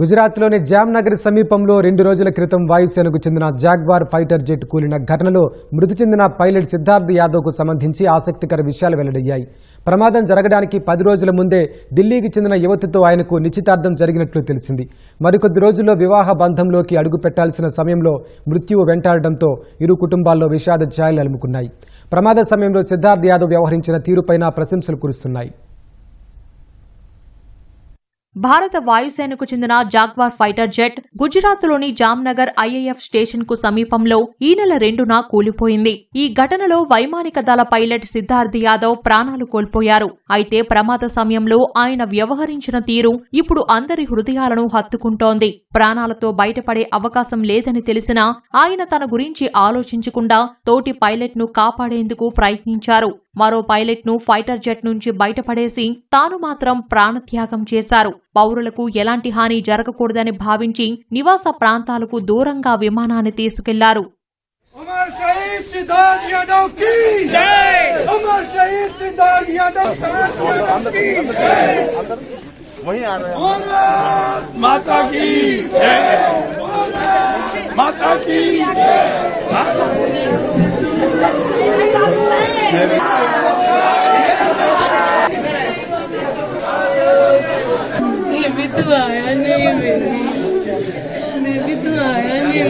గుజరాత్లోని జామ్నగర్ సమీపంలో రెండు రోజుల క్రితం వాయుసేనకు చెందిన జాగ్వార్ ఫైటర్ జెట్ కూలిన ఘటనలో మృతి చెందిన పైలట్ సిద్ధార్థ్ యాదవ్కు సంబంధించి ఆసక్తికర విషయాలు వెల్లడయ్యాయి. ప్రమాదం జరగడానికి పది రోజుల ముందే ఢిల్లీకి చెందిన యువతితో ఆయనకు నిశ్చితార్థం జరిగినట్లు తెలిసింది. మరికొద్ది రోజుల్లో వివాహ బంధంలోకి అడుగు పెట్టాల్సిన సమయంలో మృత్యువు వెంటాడడంతో ఇరు కుటుంబాల్లో విషాద ఛాయలు అలుముకున్నాయి. ప్రమాద సమయంలో సిద్ధార్థ్ యాదవ్ వ్యవహరించిన తీరుపైన ప్రశంసలు కురుస్తున్నాయి. భారత వాయుసేనకు చెందిన జాగ్వార్ ఫైటర్ జెట్ గుజరాత్లోని జామ్నగర్ ఐఏఎఫ్ స్టేషన్కు సమీపంలో ఈ నెల రెండున కూలిపోయింది. ఈ ఘటనలో వైమానిక దళ పైలట్ సిద్ధార్థ్ యాదవ్ ప్రాణాలు కోల్పోయారు. అయితే ప్రమాద సమయంలో ఆయన వ్యవహరించిన తీరు ఇప్పుడు అందరి హృదయాలను హత్తుకుంటోంది. ప్రాణాలతో బయటపడే అవకాశం లేదని తెలిసినా ఆయన తన గురించి ఆలోచించకుండా తోటి పైలట్ను కాపాడేందుకు ప్రయత్నించారు. మరో పైలట్ను ఫైటర్ జెట్ నుంచి బయటపడేసి తాను మాత్రం ప్రాణత్యాగం చేశారు పౌరులకు ఎలాంటి హాని జరగకూడదని భావించి నివాస ప్రాంతాలకు దూరంగా విమానాన్ని తీసుకెళ్ళారు మాతా माता की भी नहीं मेरी मैं नहीं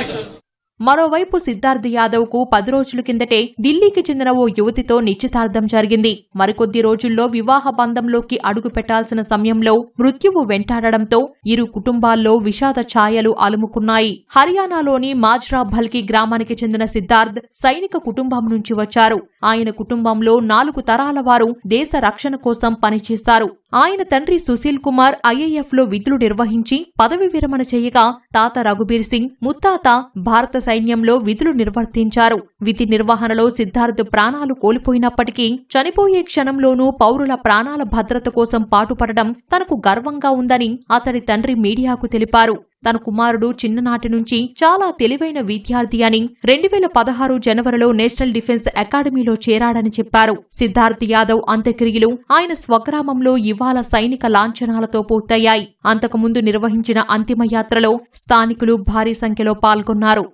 मेरी మరోవైపు సిద్ధార్థ్ యాదవ్కు పది రోజుల కిందటే ఢిల్లీకి చెందిన ఓ యువతితో నిశ్చితార్థం జరిగింది. మరికొద్ది రోజుల్లో వివాహ బంధంలోకి అడుగు పెట్టాల్సిన సమయంలో మృత్యువు వెంటాడడంతో ఇరు కుటుంబాల్లో విషాద ఛాయలు అలుముకున్నాయి. హర్యానాలోని మాజ్రా భల్కి గ్రామానికి చెందిన సిద్ధార్థ్ సైనిక కుటుంబం నుంచి వచ్చారు. ఆయన కుటుంబంలో నాలుగు తరాల వారు దేశ రక్షణ కోసం పనిచేస్తారు. ఆయన తండ్రి సుశీల్ కుమార్ ఐఏఎఫ్లో విధులు నిర్వహించి పదవి విరమణ చేయగా తాత రఘుబీర్ సింగ్ ముత్తాత భారత సైన్యంలో విధులు నిర్వర్తించారు. విధి నిర్వహణలో సిద్ధార్థ్ ప్రాణాలు కోల్పోయినప్పటికీ చనిపోయే క్షణంలోనూ పౌరుల ప్రాణాల భద్రత కోసం పాటుపడడం తనకు గర్వంగా ఉందని అతడి తండ్రి మీడియాకు తెలిపారు. తన కుమారుడు చిన్ననాటి నుంచి చాలా తెలివైన విద్యార్థి అని రెండు వేల పదహారు జనవరిలో నేషనల్ డిఫెన్స్ అకాడమీలో చేరాడని చెప్పారు. సిద్ధార్థ్ యాదవ్ అంత్యక్రియలు ఆయన స్వగ్రామంలో ఇవాళ సైనిక లాంఛనాలతో పూర్తయ్యాయి. అంతకుముందు నిర్వహించిన అంతిమయాత్రలో స్థానికులు భారీ సంఖ్యలో పాల్గొన్నారు.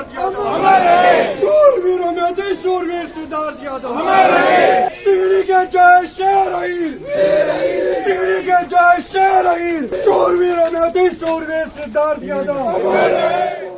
सिद्धार्थ यादव हमारे शूरवीरों में अति शूरवीर सिद्धार्थ यादव हमारे सीढ़ी के जय शेर अहीर सीढ़ी के जय शेर अहीर शूरवीरों में अति शूरवीर सिद्धार्थ यादव हमारे